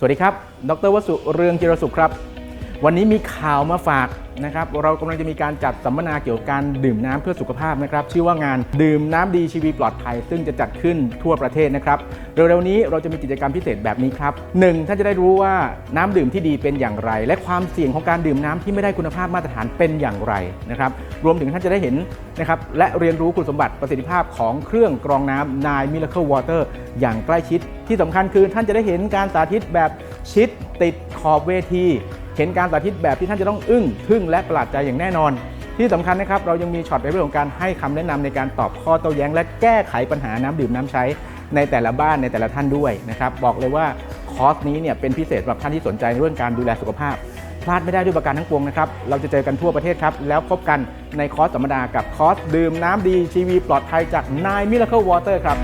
สวัสดีครับ ดรวสุเรืองจิรสุขครับ วันนี้มีข่าวมาฝาก นะครับเรากำลังจะมีการจัดสัมมนาเกี่ยวกับการดื่มน้ำเพื่อสุขภาพนะครับชื่อว่างานดื่มน้ำดีชีวิตปลอดภัย ซึ่งจะจัดขึ้นทั่วประเทศนะครับเร็วๆนี้เราจะมีกิจกรรมพิเศษแบบนี้ครับหนึ่งท่านจะได้รู้ว่าน้ำดื่มที่ดีเป็นอย่างไร และความเสี่ยงของการดื่มน้ำที่ไม่ได้คุณภาพมาตรฐานเป็นอย่างไรนะครับรวมถึงท่านจะได้เห็นนะครับและเรียนรู้คุณสมบัติประสิทธิภาพของเครื่องกรองน้ำ Nine Miracle Water อย่างใกล้ชิด ที่สำคัญคือท่านจะได้เห็นการสาธิตแบบชิดติดขอบเวที เห็นการสาธิตแบบที่ท่านจะต้องอึ้งทึ่งและประหลาดใจอย่างแน่นอน ที่สำคัญนะครับเรายังมีช็อตในเรื่องของการให้คำแนะนำในการตอบข้อโต้แย้ง และแก้ไขปัญหาน้ำดื่มน้ำใช้ในแต่ละบ้านในแต่ละท่านด้วยนะครับบอกเลยว่าคอร์สนี้เนี่ยเป็นพิเศษสำหรับท่านที่สนใจในเรื่องการดูแลสุขภาพพลาดไม่ได้ด้วยประการทั้งปวงนะครับเราจะเจอกันทั่วประเทศครับ แล้วพบกันในคอร์สสัมมนากับคอร์สดื่มน้ำดีชีวีปลอดภัยจาก Nine Miracle Water ครับ